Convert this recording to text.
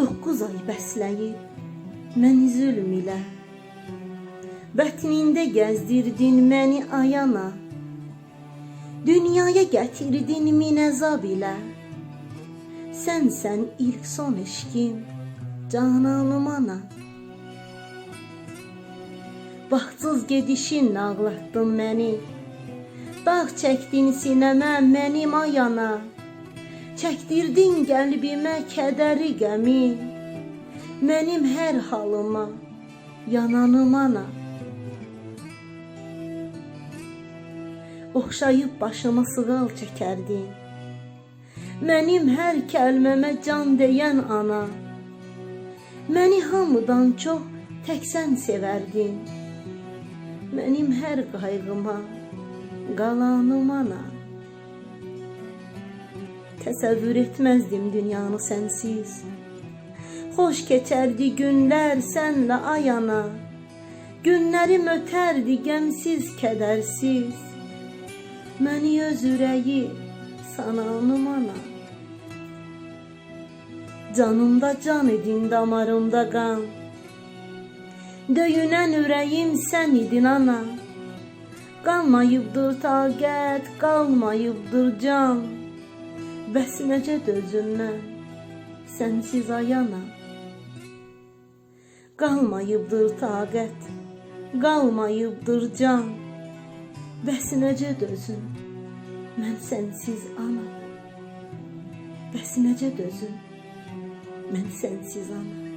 Doqquz ay bəsləyib məni zülm ilə. Bətnində gəzdirdin məni ayana Dünyaya gətirdin min əzab ilə. Sənsən ilk son eşkim Cananım ana. Baxtsız gedişin ağlatdın məni Dağ çəkdin sinəmə mənim ayana Çəkdirdin qəlbimə kədəri qəmi Mənim hər halıma yananım ana. Oxşayıb başıma sığal çəkərdin. Mənim hər kəlməmə can deyən ana. Məni hamıdan çox tək sən sevərdin. Mənim hər qayğıma qalanım ana Təsəvvür etməzdim dünyanı sənsiz. Xoş keçərdi günlər sənlə ayana. Günlərim ötərdi qəmsiz, kədərsiz. Məni öz ürəyi sananım ana Canımda can idin, damarımda qan. Döyünən ürəyim sən idin ana. Qalmayıbdır taqət, qalmayıbdır can Bəsinəcədir özündən, sənsiz ayana. Qalmayıbdır taqət, qalmayıbdır can. Bəsinəcədir özün, mən sənsiz ana. Bəsinəcədir özün, mən sənsiz ana.